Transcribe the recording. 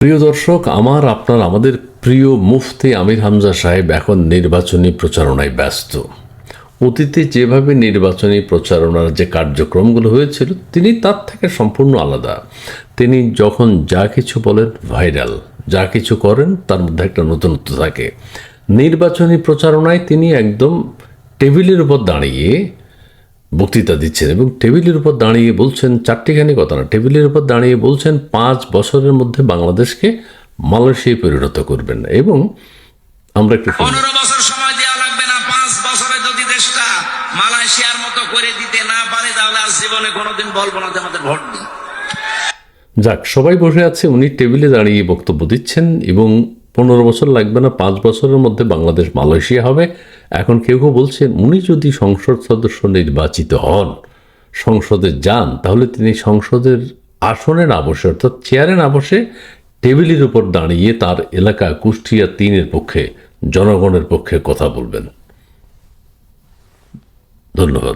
প্রিয় দর্শক, আমার, আপনার, আমাদের প্রিয় মুফতি আমির হামজা সাহেব এখন নির্বাচনী প্রচারণায় ব্যস্ত। অতীতে যেভাবে নির্বাচনী প্রচারণার যে কার্যক্রমগুলো হয়েছিল, তিনি তার থেকে সম্পূর্ণ আলাদা। তিনি যখন যা কিছু বলেন, ভাইরাল। যা কিছু করেন, তার মধ্যে একটা নতুনত্ব থাকে। নির্বাচনী প্রচারণায় তিনি একদম টেবিলের উপর দাঁড়িয়ে বক্তৃতা দিচ্ছেন এবং টেবিলের উপর দাঁড়িয়ে বলছেন চারটিখানি কথা না। টেবিলের উপর দাঁড়িয়ে বলছেন পাঁচ বছরের মধ্যে বাংলাদেশকে মালয়েশিয়ায় পরিণত করবেন এবং আমরা একটু পনেরো বছর সময় দেওয়া লাগবে না পাঁচ বছরে যদি দেশটা মালয়েশিয়ার মতো করে দিতে না পারে তাহলে আর জীবনে কোনোদিন বলব না যে আমাদের ভোট দিন যাক সবাই বসে আছে উনি টেবিলে দাঁড়িয়ে বক্তব্য দিচ্ছেন এবং পনেরো বছর লাগবে না পাঁচ বছরের মধ্যে বাংলাদেশ মালয়েশিয়া হবে। এখন কেউ কেউ বলছেন উনি যদি সংসদ সদস্য নির্বাচিত হন, সংসদে যান, তাহলে তিনি সংসদের আসনে না বসে, অর্থাৎ চেয়ারে না বসে টেবিলের উপর দাঁড়িয়ে তার এলাকা কুষ্টিয়া তিনের পক্ষে, জনগণের পক্ষে কথা বলবেন। ধন্যবাদ।